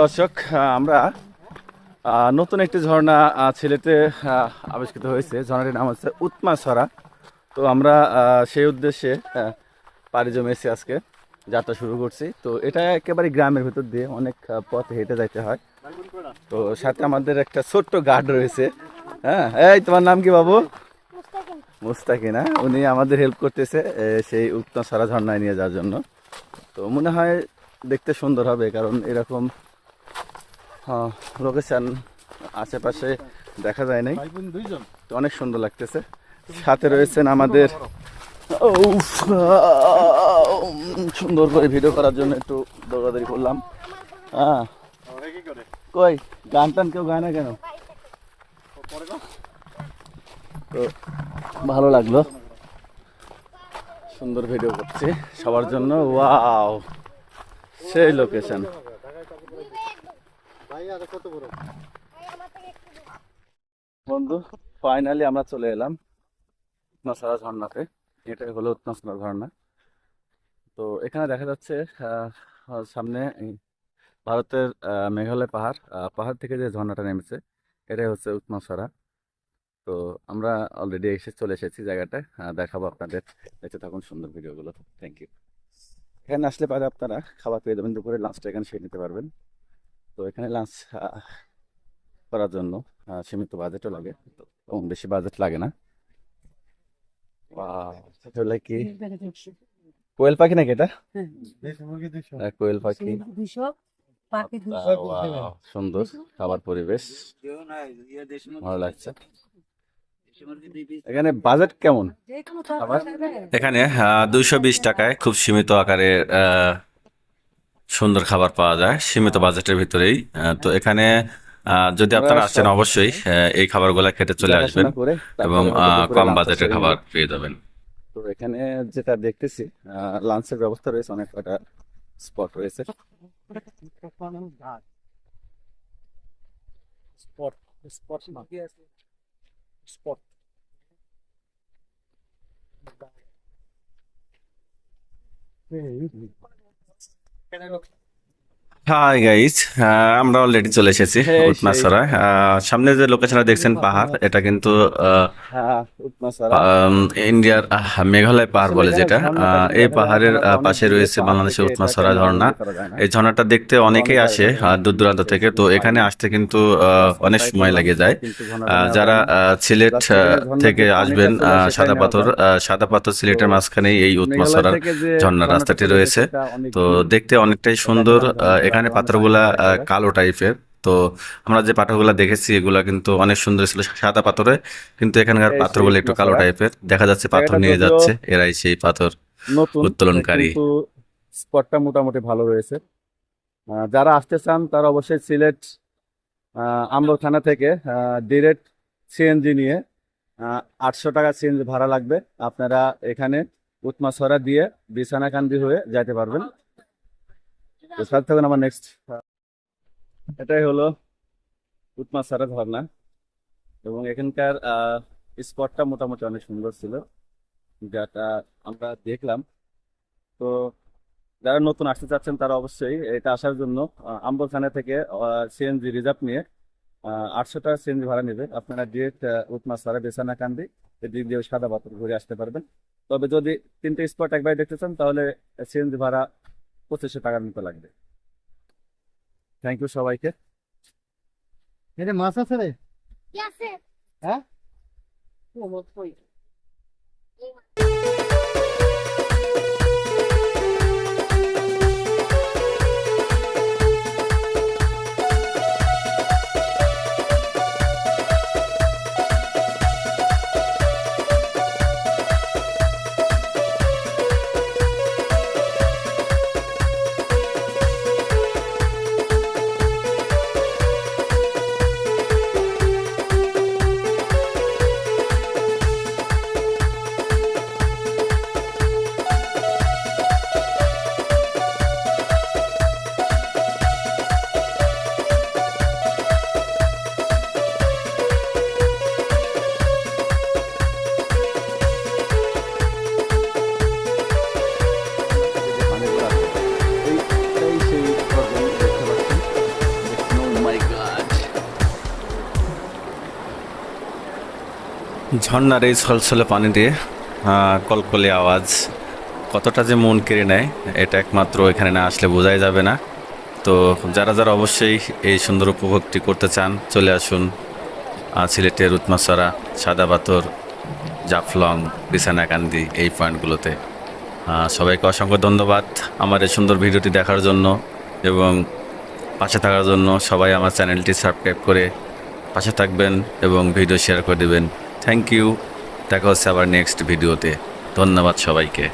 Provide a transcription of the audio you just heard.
দর্শক আমরা নতুন একটি ঝর্ণা ছেলেতে আবিষ্কৃত হয়েছে। ঝর্ণাটির নাম হচ্ছে উৎমাছড়া তো আমরা সেই উদ্দেশ্যে পাড়ি জমেছি আজকে। যাত্রা শুরু করছি। তো এটা একেবারে গ্রামের ভিতর দিয়ে অনেক পথ হেঁটে যাইতে হয়। তো সাথে আমাদের একটা ছোট্ট গার্ড রয়েছে। হ্যাঁ এই তোমার নাম কি বাবু? মুস্তাকিনা উনি আমাদের হেল্প করতেছে সেই সেই উত্তরসরা ঝর্ণায় নিয়ে যাওয়ার জন্য। তো মনে হয় দেখতে সুন্দর হবে কারণ এরকম লোকেশন আশেপাশে দেখা যায় নাই। তো অনেক সুন্দর লাগতেছে। সাথে রয়েছেন আমাদের সুন্দর করে ভিডিও করার জন্য একটু দৌড়াদৌড়ি করলাম। হ্যাঁ। কই গান টান কেউ গায় না কেন? তো ভালো লাগল। সুন্দর ভিডিও করছি সবার জন্য। ওয়াও। সেই লোকেশন বন্ধু ফাইনালি আমরা চলে এলাম উৎনাসরা ঝর্ণাতে এটাই হলো উৎনাসরা ঝর্ণা তো এখানে দেখা যাচ্ছে সামনে ভারতের মেঘালয় পাহাড়। পাহাড় থেকে যে ঝর্ণাটা নেমেছে, এটাই হচ্ছে উৎনাসরা তো আমরা অলরেডি এসে চলে এসেছি জায়গাটায়। দেখাবো আপনাদের। দেখতে থাকুন সুন্দর ভিডিওগুলো থ্যাংক ইউ এখানে আসলে পারে আপনারা খাবার পেয়ে যাবেন। দুপুরে লাঞ্চটা এখানে সেরে নিতে পারবেন। তো এখানে লাঞ্চ করার জন্য সীমিত বাজেটও লাগে। তো কম বেশি বাজেট লাগে না। Wow, এটা হলো কি? কোয়েল পাখি নাকি এটা? হ্যাঁ, কোয়েল পাখি। সুন্দর খাবার পরিবেশ। ভালো লাগছে। এখানে বাজেট কেমন? এখানে দুইশো বিশ টাকায় খুব সীমিত আকারে আহ, সুন্দর খাবার পাওয়া যায় সীমিত বাজেটের ভিতরেই। তো এখানে যদি আপনারা আসেন অবশ্যই এই খাবারগুলো খেতে চলে আসবেন এবং কম বাজেটের খাবার পেয়ে যাবেন। তো এখানে যেটা দেখতেছি লাঞ্চের ব্যবস্থা রয়েছে অনেক কটা স্পট রয়েছে। ねえ、いい হাই গাইজ আমরা অলরেডি চলে এসেছি Hey, সামনে যে লোকেশনটা দেখছেন পাহাড় এটা কিন্তু আহ, হ্যাঁ উৎমাছড়া আম, ইন্ডিয়ার মেঘালয় পাহাড় বলে যেটা। এই পাহাড়ের পাশে রয়েছে বাংলাদেশের ঝর্ণা। এই ঝর্ণাটা দেখতে অনেকেই আসে দূর দূরান্ত থেকে তো এখানে আসতে কিন্তু অনেক সময় লেগে যায়। আহ, যারা সিলেট থেকে আসবেন আহ, সাদা পাথর আহ, সাদা পাথর সিলেটের মাঝখানেই এই উৎমাছড়ার ঝর্ণা রাস্তাটি রয়েছে। তো দেখতে অনেকটাই সুন্দর এখানে পাথরগুলা কালো টাইপের। তো আমরা যে পাথরগুলা দেখেছি এগুলা কিন্তু অনেক সুন্দর ছিল সাদা পাথরে। কিন্তু এখানকার পাথরগুলো একটু কালো টাইপের। দেখা যাচ্ছে পাথর নিয়ে যাচ্ছে এরাই সেই পাথর উত্তোলনকারী। স্পটটা মোটামুটি ভালো রয়েছে। যারা আসতে চান তারা অবশ্যই সিলেট আহ, আমরখানা থেকে ডিরেক্ট সিএনজি নিয়ে আটশো টাকা সিএনজি ভাড়া লাগবে। আপনারা এখানে উৎমাছড়া দিয়ে বিছানাকান্দি হয়ে যাইতে পারবেন। সাথে থাকুন আমার নেক্সট এটাই হলো উৎমাছড়া ঝর্ণা এবং এখানকার স্পটটা মোটামুটি অনেক সুন্দর ছিল। যেটা আমরা দেখলাম। তো যারা নতুন আসতে চাচ্ছেন, তারা অবশ্যই এটা আসার জন্য আম্বরখানা থেকে সিএনজি রিজার্ভ নিয়ে আটশো টাকা সিএনজি ভাড়া নেবে। আপনারা ডিরেক্ট উৎমা সারা বেসানা কান্দি এদিক দিয়ে সাদা পাথর ঘুরে আসতে পারবেন। তবে যদি তিনটে স্পট একবার দেখতে চান, তাহলে সিএনজি ভাড়া পঁচিশশো টাকার মতো লাগবে। থ্যাংক ইউ সবাইকে। এটা মাছ আছে রে. হ্যাঁ? ঝর্ণার এই ছলছলে পানিতে আহ, কলকলে আওয়াজ কতটা যে মন কেড়ে নেয় এটা একমাত্র এখানে না আসলে বোঝাই যাবে না। তো যারা যারা অবশ্যই এই সুন্দর উপভোগটি করতে চান চলে আসুন সিলেটের উৎমাসরা সাদা পাথর জাফলং বিছানাকান্দি এই পয়েন্টগুলোতে। সবাইকে অসংখ্য ধন্যবাদ আমার এই সুন্দর ভিডিওটি দেখার জন্য এবং পাশে থাকার জন্য সবাই আমার চ্যানেলটি সাবস্ক্রাইব করে পাশে থাকবেন এবং ভিডিও শেয়ার করে দেবেন। থ্যাংক ইউ দেখা হচ্ছে আবার নেক্সট ভিডিওতে। ধন্যবাদ সবাইকে।